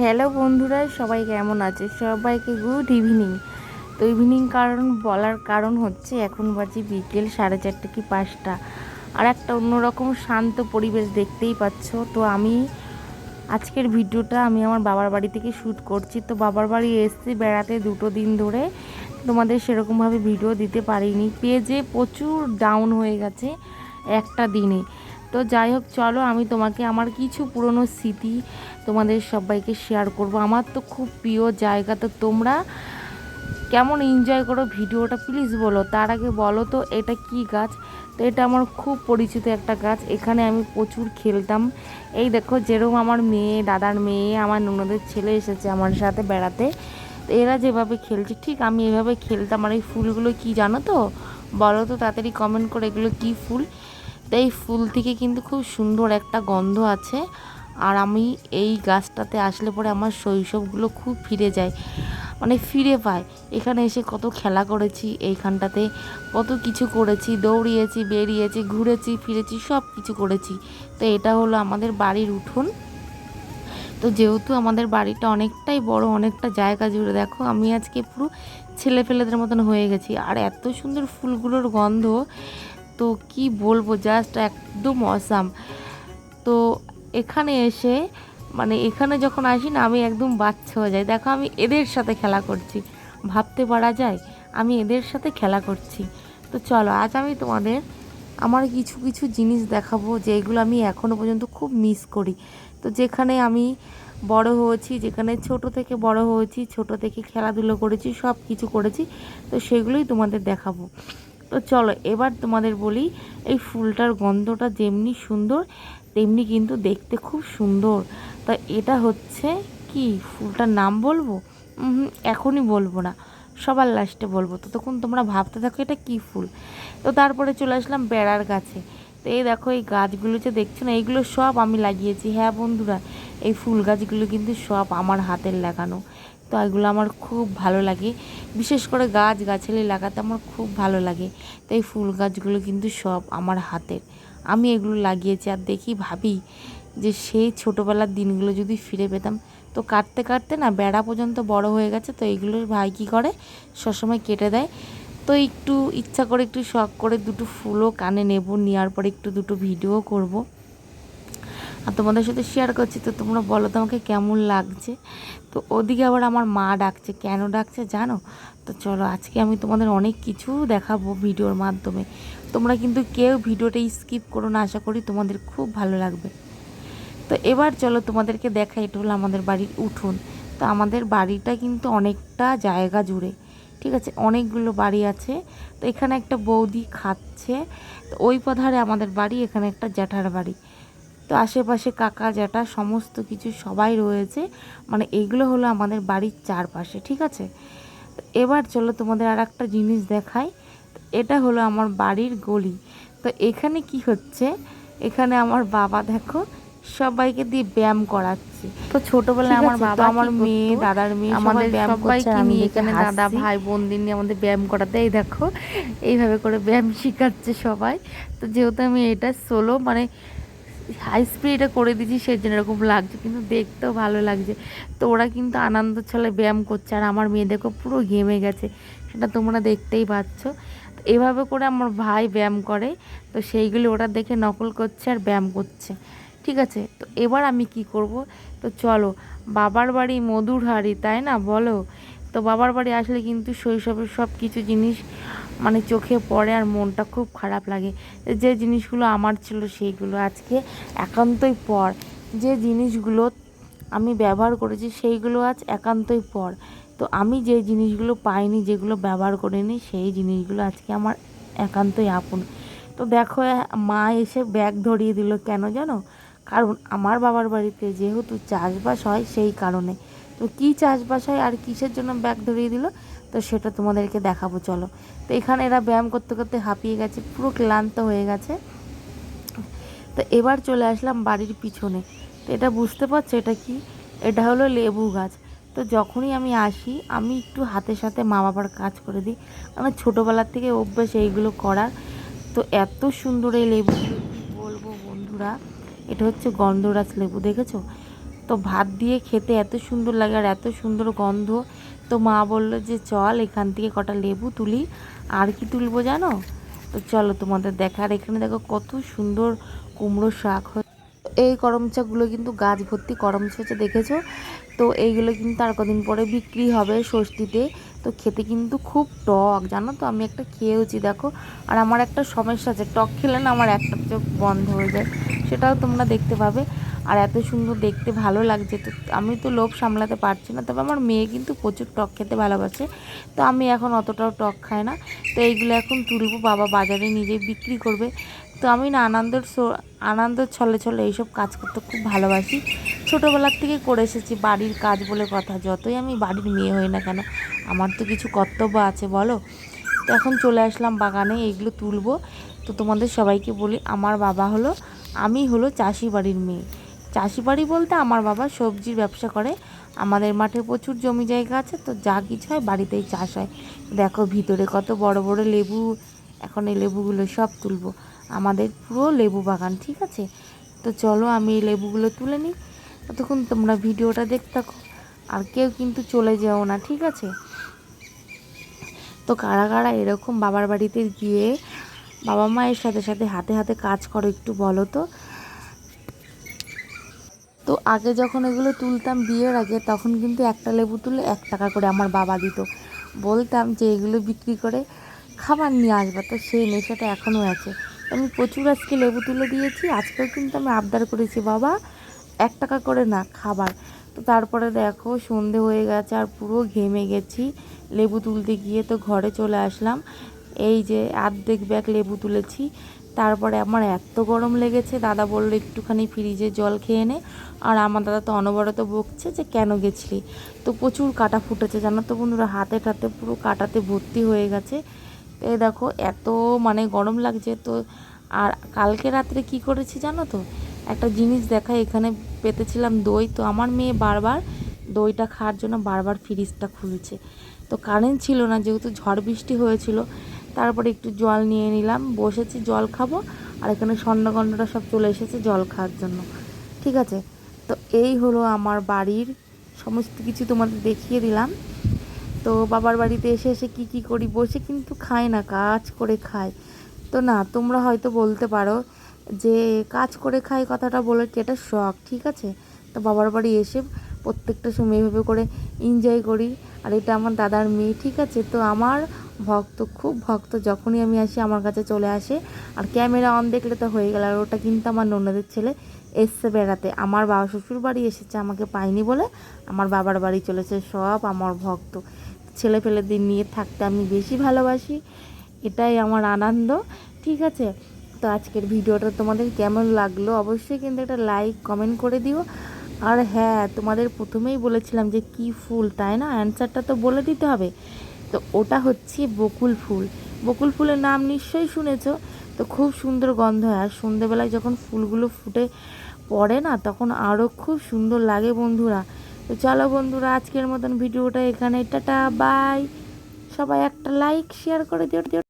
Hello বন্ধুরা, সবাই কেমন আছে? সবাইকে গুড ইভিনিং তো ইভিনিং কারণ, বলার কারণ হচ্ছে এখন বাজে বিকেল সাড়ে চারটে কি পাঁচটা। আর একটা অন্যরকম শান্ত পরিবেশ দেখতেই পাচ্ছ। তো আমি আজকের ভিডিওটা আমি আমার বাবার বাড়ি থেকে শ্যুট করছি। তো বাবার বাড়ি এসছি বেড়াতে দুটো দিন ধরে। তোমাদের সেরকমভাবে ভিডিও দিতে পারিনি। পেজে প্রচুর ডাউন হয়ে গেছে একটা দিনে। তো যাই হোক, চলো আমি তোমাকে আমার কিছু পুরনো স্মৃতি তোমাদের সবাইকে শেয়ার করব। আমার তো খুব প্রিয় জায়গা তো তোমরা। কেমন এনজয় করো ভিডিওটা প্লিজ বলো। তার আগে বলো তো, এটা কি গাছ? তো এটা আমার খুব পরিচিত একটা গাছ। এখানে আমি প্রচুর খেলতাম। এই দেখো, যেরকম আমার মেয়ে, দাদার মেয়ে, আমার ননদের ছেলে এসেছে আমার সাথে বেড়াতে। তো এরা যেভাবে খেলছে, ঠিক আমি এভাবে খেলতাম। আর এই ফুলগুলো কি জানো তো? বলো তো তাড়াতাড়ি কমেন্ট করে এগুলো কি ফুল? তো এই ফুল থেকে কিন্তু খুব সুন্দর একটা গন্ধ আছে। আর আমি এই গাছটাতে আসলে পরে আমার শৈশবগুলো খুব ফিরে যায়। মানে ফিরে পায়। এখানে এসে কত খেলা করেছি, এইখানটাতে কত কিছু করেছি, দৌড়িয়েছি, বেরিয়েছি, ঘুরেছি, ফিরেছি সব কিছু করেছি। তো এটা হলো আমাদের বাড়ির উঠোন। তো যেহেতু আমাদের বাড়িটা অনেকটাই বড়, অনেকটা জায়গা জুড়ে, দেখো আমি আজকে পুরো ছেলে ফেলেদের মতন হয়ে গেছি। আর এত সুন্দর ফুলগুলোর গন্ধ, তো কি বলব জাস্ট একদম অসাম তো এখানে এসে মানে এখানে যখন আসি না, আমি একদম বাচ্চা হয়ে যাই। দেখো, আমি এদের সাথে খেলা করছি। ভাবতে পারা যায়, আমি এদের সাথে খেলা করছি। তো চলো, আজ আমি তোমাদের আমার কিছু কিছু জিনিস দেখাবো, যেগুলো আমি এখনও পর্যন্ত খুব মিস করি। তো যেখানে আমি বড় হয়েছি, যেখানে ছোট থেকে বড় হয়েছি, ছোট থেকে খেলাধুলো করেছি সব কিছু করেছি, তো সেগুলোই তোমাদের দেখাবো। তো চলো, এবার তোমাদের বলি, এই ফুলটার গন্ধটা যেমনি সুন্দর তেমনি কিন্তু দেখতে খুব সুন্দর। তা এটা হচ্ছে কি? ফুলটার নাম বলব? উহুম, এখনই বলব না। সবার লাস্টে বলব। তো তখন তোমরা ভাবতে থাকো এটা কি ফুল। তো তারপরে চলে আসলাম বেড়ার গাছে। তো এই দেখো এই গাছগুলো যে দেখছ না এইগুলো সব আমি লাগিয়েছি। হ্যাঁ বন্ধুরা এই ফুল গাছগুলো কিন্তু সব আমার হাতের লাগানো। তো এগুলো আমার খুব ভালো লাগে। বিশেষ করে গাছ গাছালি লাগাতে আমার খুব ভালো লাগে। তাই ফুল গাছগুলো কিন্তু সব আমার হাতের। আমি এগুলো লাগিয়েছি আর দেখি ভাবি যে সেই ছোটোবেলার দিনগুলো যদি ফিরে পেতাম, তো কাটতে কাটতে না বেড়া পর্যন্ত বড় হয়ে গেছে, তো এইগুলো ভাই কী করে? সবসময় কেটে দেয়। তো একটু ইচ্ছা করে, একটু শখ করে দুটো ফুলও কানে নেব, নেওয়ার পরে একটু দুটো ভিডিও করব। আর তোমাদের সাথে শেয়ার করছি, তো তোমরা বলো তো আমাকে কেমন লাগছে? তো ওদিকে আবার আমার মা ডাকছে, কেন ডাকছে জানো? তো চলো আজকে আমি তোমাদের অনেক কিছু দেখাবো ভিডিওর মাধ্যমে। তোমরা কিন্তু কেউ ভিডিওটা স্কিপ করো না, আশা করি তোমাদের খুব ভালো লাগবে। তো এবার চলো তোমাদেরকে দেখা এটা হলো আমাদের বাড়ির উঠোন। তো আমাদের বাড়িটা কিন্তু অনেকটা জায়গা জুড়ে, ঠিক আছে? অনেকগুলো বাড়ি আছে। তো এখানে একটা বৌদি খাচ্ছে। তো ওই পধারে আমাদের বাড়ি, এখানে একটা জ্যাঠার বাড়ি। তো আশেপাশে কাকা জ্যাঠা সমস্ত কিছু সবাই রয়েছে। মানে এইগুলো হলো আমাদের বাড়ির চারপাশে ঠিক আছে? এবার চলো তোমাদের আর একটা জিনিস দেখাই। এটা হলো আমার বাড়ির গলি। তো এখানে কি হচ্ছে? এখানে আমার বাবা দেখো সবাইকে দিয়ে ব্যায়াম করাচ্ছে। তো ছোটবেলায় আমার বাবা আমার মেয়ে দাদার মেয়ে আমাদের ব্যায়াম সবাইকে করছে নিয়ে এখানে দাদা। ভাই বোনদের নিয়ে আমাদের ব্যায়াম করাতে এই দেখো এইভাবে করে ব্যায়াম শেখাচ্ছে সবাই। তো যেহেতু আমি এটা সোলো মানে হাই স্পিডে করে দিয়েছি সেই জন্য এরকম লাগছে, কিন্তু দেখতেও ভালো লাগছে। তো ওরা কিন্তু আনন্দ ছলে ব্যায়াম করছে, আর আমার মেয়ে দেখো পুরো ঘেমে গেছে, সেটা তোমরা দেখতেই পাচ্ছ। এভাবে করে আমার ভাই ব্যায়াম করে, তো সেইগুলি ওরা দেখে নকল করছে আর ব্যায়াম করছে। ঠিক আছে? তো এবার আমি কি করব? তো চলো, বাবার বাড়ি মধুর হাড়ি, তাই না? বলো? তো বাবার বাড়ি আসলে কিন্তু শৈশবের সব কিছু জিনিস মানে চোখে পড়ে আর মনটা খুব খারাপ লাগে। যে জিনিসগুলো আমার ছিল সেইগুলো আজকে একান্তই পর। যে জিনিসগুলো আমি ব্যবহার করেছি সেইগুলো আজ একান্তই পর। তো আমি যে জিনিসগুলো পাইনি, যেগুলো ব্যবহার করিনি, সেই জিনিসগুলো আজকে আমার একান্তই আপন। তো দেখো মা এসে ব্যাগ ধরিয়ে দিল কেন জানো? কারণ আমার বাবার বাড়িতে যেহেতু চাষবাস হয় সেই কারণে। তো কী চাষবাস হয় আর কিসের জন্য ব্যাগ ধরিয়ে দিল? তো সেটা তোমাদেরকে দেখাবো, চলো। তো এখানে এরা ব্যায়াম করতে করতে হাঁপিয়ে গেছে, পুরো ক্লান্ত হয়ে গেছে। তো এবার চলে আসলাম বাড়ির পিছনে। তো এটা বুঝতে পারছ এটা কি? এটা হলো লেবু গাছ। তো যখনই আমি আসি, আমি একটু হাতের সাথে মা বাবার কাজ করে দিই। কারণ ছোটোবেলার থেকে অভ্যেস এইগুলো করার। তো এত সুন্দর এই লেবু বলব বন্ধুরা? এটা হচ্ছে গন্ধরাজ লেবু, দেখেছ? তো ভাত দিয়ে খেতে এত সুন্দর লাগে আর এত সুন্দর গন্ধ। তো মা বলল যে, চল এখান থেকে কটা লেবু তুলি। আর কি তুলবো জানো? তো চলো তোমাদের দেখার এখানে দেখো কত সুন্দর কুমড়ো শাক হয়। এই করমচাগুলো কিন্তু গাছ ভর্তি করমচা হচ্ছে দেখেছ? তো এইগুলো কিন্তু আর কদিন পরে বিক্রি হবে ষষ্ঠীতে। তো খেতে কিন্তু খুব টক, জানো তো? আমি একটা খেয়েওছি, দেখো। আর আমার একটা সমস্যা আছে, টক খেলে না আমার একটা চোখ বন্ধ হয়ে যায়। সেটাও তোমরা দেখতে পাবে। আর এত সুন্দর দেখতে ভালো লাগছে। তো আমি তো লোভ সামলাতে পারছি না, তবে আমার মেয়ে কিন্তু প্রচুর টক খেতে ভালোবাসে। তো আমি এখন অতটাও টক খাই না। তো এইগুলো এখন তুলবো, বাবা বাজারে নিজে বিক্রি করবে। তো আমি না আনন্দের আনন্দের ছলে ছলে এইসব কাজ করতে খুব ভালোবাসি। ছোটোবেলার থেকে করে এসেছি বাড়ির কাজ বলে কথা, যতই আমি বাড়ির মেয়ে হই না কেন, আমার তো কিছু কর্তব্য আছে বলো। তো এখন চলে আসলাম বাগানে, এইগুলো তুলবো। তো তোমাদের সবাইকে বলি, আমার বাবা হলো, আমি হলো চাষি বাড়ির মেয়ে। চাষি বাড়ি বলতে আমার বাবা সবজির ব্যবসা করে। আমাদের মাঠে প্রচুর জমি জায়গা আছে, তো যা কিছু হয় বাড়িতেই চাষ হয়। দেখো ভিতরে কত বড় বড় লেবু, এখন এই লেবুগুলো সব তুলবো। আমাদের পুরো লেবু বাগান, ঠিক আছে? তো চলো আমি এই লেবুগুলো তুলে নিই। ততক্ষণ তোমরা ভিডিওটা দেখতে থাকো, আর কেউ কিন্তু চলে যাও না, ঠিক আছে? তো কারা কারা এরকম বাবার বাড়িতে গিয়ে বাবা মায়ের সাথে সাথে হাতে হাতে কাজ করো একটু বলো তো। তো আগে যখন এগুলো তুলতাম বিয়ের আগে, তখন কিন্তু একটা লেবু তুলে এক টাকা করে আমার বাবা দিত। বলতাম যে এগুলো বিক্রি করে খাবার নিয়ে আসবে। তো সেই নেশাটা এখনও আছে। আমি প্রচুর আজকে লেবু তুলে দিয়েছি। আজকেও কিন্তু আমি আবদার করেছি, বাবা, এক টাকা করে না, খাবার। তো তারপরে দেখো সন্ধে হয়ে গেছে আর পুরো ঘেমে গেছি। লেবু তুলতে গিয়ে তো ঘরে চলে আসলাম। এই যে আর্ধেক ব্যাগ লেবু তুলেছি। তারপরে আমার এত গরম লেগেছে, দাদা বলল একটুখানি ফ্রিজে জল খেয়ে নে। আর আমার দাদা তো অনবরত বকছে যে কেন গেছিলি? তো প্রচুর কাটা ফুটেছে, জানো তো বন্ধুরা, হাতে টাতে পুরো কাটাতে ভর্তি হয়ে গেছে। এই দেখো, এত মানে গরম লাগছে তো, আর কালকে রাত্রে কি করেছি জানো তো? একটা জিনিস দেখায় এখানে পেতেছিলাম দই, তো আমার মেয়ে বারবার দইটা খাওয়ার জন্য বারবার ফ্রিজটা খুলছে। তো কারেন্ট ছিল না, যেহেতু ঝড় বৃষ্টি হয়েছিল তারপরে একটু জল নিয়ে নিলাম। বসেছি, জল খাব। আর এখানে স্বর্ণগন্ধটা সব চলে এসেছে, জল খাওয়ার জন্য। ঠিক আছে? তো এই হলো আমার বাড়ির সমস্ত কিছু তোমাদের দেখিয়ে দিলাম। তো বাবার বাড়িতে এসে এসে কি কি করি, বসে কিন্তু খায় না, কাজ করে খায়। তো না, তোমরা হয়তো বলতে পারো যে কাজ করে খাই কথাটা বলে কি এটা শখ, ঠিক আছে? তো বাবার বাড়ি এসে প্রত্যেকটা সময় এভাবে করে এনজয় করি। আর এটা আমার দাদার মেয়ে, ঠিক আছে? তো আমার ভক্ত, খুব ভক্ত। যখনই আমি আসি, আমার কাছে চলে আসে। আর ক্যামেরা অন দেখলে তো হয়ে গেল। আর ওটা কিন্তু আমার ননদের ছেলে এসছে বেড়াতে। আমার বাবা শ্বশুর বাড়ি এসেছে আমাকে পাইনি বলে। আমার বাবার বাড়ি চলেছে সব আমার ভক্ত। ছেলে ফেলেদের নিয়ে থাকতে আমি বেশি ভালোবাসি। এটাই আমার আনন্দ। ঠিক আছে? তো আজকের ভিডিওটা তোমাদের কেমন লাগল? অবশ্যই কিন্তু একটা লাইক কমেন্ট করে দিও। আর হ্যাঁ তোমাদের প্রথমেই বলেছিলাম যে কি ফুল, তাই না? অ্যান্সারটা তো বলে দিতে হবে। তো ওটা হচ্ছে বকুল ফুল। বকুল ফুলের নাম নিশ্চয়ই শুনেছ। তো খুব সুন্দর গন্ধ হয়। আর সন্ধ্যেবেলায় যখন ফুলগুলো ফুটে পড়ে না, তখন আরও খুব সুন্দর লাগে বন্ধুরা। তো চলো বন্ধুরা, আজকের মতন ভিডিওটা এখানে। Tata, bye. সবাই একটা লাইক শেয়ার করে দিও